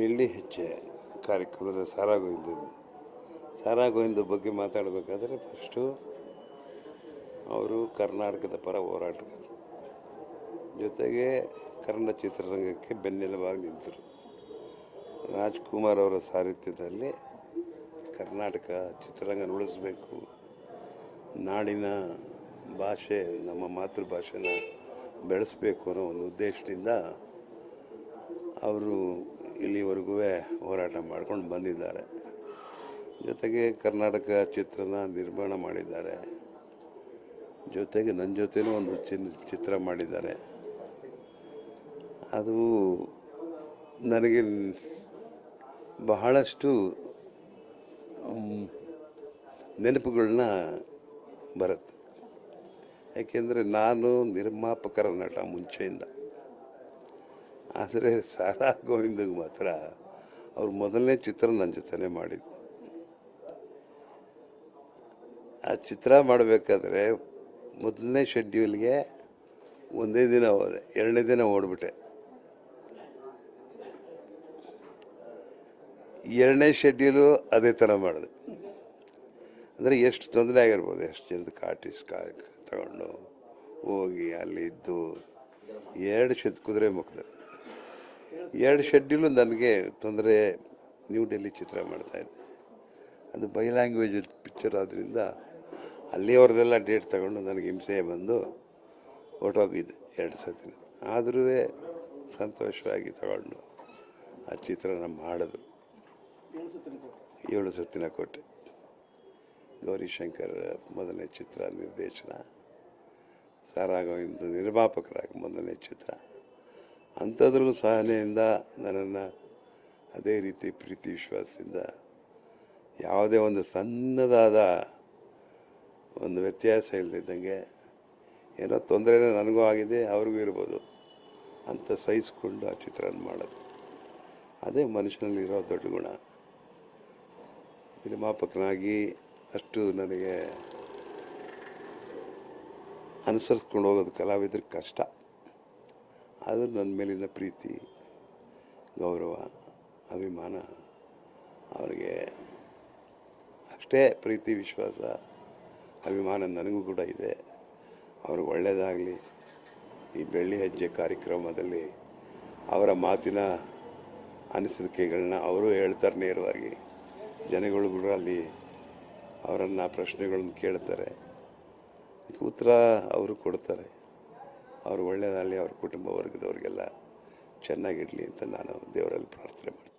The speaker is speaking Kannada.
ಬೆಳ್ಳಿ ಹೆಚ್ಚೆ ಕಾರ್ಯಕ್ರಮದ ಸಾರಾ ಗೋವಿಂದ ಸಾರಾ ಗೋವಿಂದ ಬಗ್ಗೆ ಮಾತಾಡಬೇಕಾದ್ರೆ ಫಸ್ಟು ಅವರು ಕರ್ನಾಟಕದ ಪರ ಹೋರಾಟಗಾರರು ಜೊತೆಗೆ ಕನ್ನಡ ಚಿತ್ರರಂಗಕ್ಕೆ ಬೆನ್ನೆಲುಬಾಗಿ ನಿಂತರು. ರಾಜ್ಕುಮಾರ್ ಅವರ ಸಾರಥ್ಯದಲ್ಲಿ ಕರ್ನಾಟಕ ಚಿತ್ರರಂಗ ಉಳಿಸ್ಬೇಕು. ನಾಡಿನ ಭಾಷೆ, ನಮ್ಮ ಮಾತೃಭಾಷೆನ ಬೆಳೆಸಬೇಕು ಅನ್ನೋ ಒಂದು ಉದ್ದೇಶದಿಂದ ಅವರು ಇಲ್ಲಿವರೆಗೂ ಹೋರಾಟ ಮಾಡ್ಕೊಂಡು ಬಂದಿದ್ದಾರೆ. ಜೊತೆಗೆ ಕರ್ನಾಟಕ ಚಿತ್ರನ ನಿರ್ಮಾಣ ಮಾಡಿದ್ದಾರೆ. ಜೊತೆಗೆ ನನ್ನ ಜೊತೆನೂ ಒಂದು ಚಿನ್, ಚಿತ್ರ ಮಾಡಿದ್ದಾರೆ. ಅದು ನನಗೆ ಬಹಳಷ್ಟು ನೆನಪುಗಳನ್ನ ಬರುತ್ತೆ. ಏಕೆಂದರೆ ನಾನು ನಿರ್ಮಾಪಕರ ನಟ ಮುಂಚೆಯಿಂದ. ಆದರೆ ಸಾರಾ ಗೋವಿಂದಗೆ ಮಾತ್ರ ಅವ್ರು ಮೊದಲನೇ ಚಿತ್ರ ನನ್ನ ಜೊತೆನೇ ಮಾಡಿದ್ದು. ಆ ಚಿತ್ರ ಮಾಡಬೇಕಾದ್ರೆ ಮೊದಲನೇ ಶೆಡ್ಯೂಲ್ಗೆ ಒಂದೇ ದಿನ ಹೋದೆ, ಎರಡನೇ ದಿನ ಓಡ್ಬಿಟ್ಟೆ. ಎರಡನೇ ಶೆಡ್ಯೂಲು ಅದೇ ಥರ ಮಾಡಿದೆ. ಅಂದರೆ ಎಷ್ಟು ತೊಂದರೆ ಆಗಿರ್ಬೋದು, ಎಷ್ಟು ಜನದ ಕಾಟಿಸ್ ಕಾ ತಗೊಂಡು ಹೋಗಿ ಅಲ್ಲಿದ್ದು ಎರಡು ಶತ ಕುದುರೆ ಮುಖದಲ್ಲಿ ಎರಡು ಶೆಡ್ಯೂಲು ನನಗೆ ತೊಂದರೆ ನ್ಯೂ ಡೆಲ್ಲಿ ಚಿತ್ರ ಮಾಡ್ತಾಯಿದ್ದೆ ಅದು ಬೈ ಲ್ಯಾಂಗ್ವೇಜ್ ಪಿಕ್ಚರ್ ಆದ್ದರಿಂದ ಅಲ್ಲಿಯವ್ರದ್ದೆಲ್ಲ ಡೇಟ್ ತಗೊಂಡು ನನಗೆ ಹಿಂಸೆ ಬಂದು ಹೊರ್ಟೋಗಿದ್ದೆ ಎರಡು ಸತಿ ಆದರೂ ಸಂತೋಷವಾಗಿ ತಗೊಂಡು ಆ ಚಿತ್ರನ ಮಾಡಿದ್ರು. ಏಳು ಸತ್ತಿನ ಕೋಟೆ. ಗೌರಿಶಂಕರ್ ಮೊದಲನೇ ಚಿತ್ರ ನಿರ್ದೇಶನ. ಸಾರಾ ಇಂದು ನಿರ್ಮಾಪಕರಾಗಿ ಮೊದಲನೇ ಚಿತ್ರ. ಅಂಥದ್ರೂ ಸಹನೆಯಿಂದ ನನ್ನನ್ನು ಅದೇ ರೀತಿ ಪ್ರೀತಿ ವಿಶ್ವಾಸದಿಂದ ಯಾವುದೇ ಒಂದು ಸಣ್ಣದಾದ ಒಂದು ವ್ಯತ್ಯಾಸ ಇಲ್ಲದಿದ್ದಂಗೆ ಏನೋ ತೊಂದರೆನೇ ನನಗೂ ಆಗಿದೆ, ಅವ್ರಿಗೂ ಇರ್ಬೋದು ಅಂತ ಸಹಿಸ್ಕೊಂಡು ಆ ಚಿತ್ರನ ಮಾಡೋದು. ಅದೇ ಮನುಷ್ಯನಲ್ಲಿರೋ ದೊಡ್ಡ ಗುಣ. ನಿರ್ಮಾಪಕನಾಗಿ ಅಷ್ಟು ನನಗೆ ಅನುಸರಿಸ್ಕೊಂಡು ಹೋಗೋದು ಕಲಾವಿದ್ರಿಗೆ ಕಷ್ಟ. ಅದು ನನ್ನ ಮೇಲಿನ ಪ್ರೀತಿ, ಗೌರವ, ಅಭಿಮಾನ. ಅವರಿಗೆ ಅಷ್ಟೇ ಪ್ರೀತಿ, ವಿಶ್ವಾಸ, ಅಭಿಮಾನ ನನಗೂ ಕೂಡ ಇದೆ. ಅವ್ರಿಗೆ ಒಳ್ಳೆಯದಾಗಲಿ, ಈ ಬೆಳ್ಳಿ ಹೆಜ್ಜೆ ಕಾರ್ಯಕ್ರಮದಲ್ಲಿ ಅವರ ಮಾತಿನ ಅನಿಸಿಕೆಗಳನ್ನ ಅವರು ಹೇಳ್ತಾರೆ ನೇರವಾಗಿ ಜನಗಳು ಕೂಡ ಅಲ್ಲಿ ಅವರನ್ನು ಪ್ರಶ್ನೆಗಳನ್ನು ಕೇಳ್ತಾರೆ. ಉತ್ತರ ಅವರು ಕೊಡ್ತಾರೆ. ಅವ್ರು ಒಳ್ಳೆಯದಾಗಲಿ ಅವ್ರ ಕುಟುಂಬ ವರ್ಗದವ್ರಿಗೆಲ್ಲ ಚೆನ್ನಾಗಿರಲಿ ಅಂತ ನಾನು ದೇವರಲ್ಲಿ ಪ್ರಾರ್ಥನೆ ಮಾಡ್ತೀನಿ.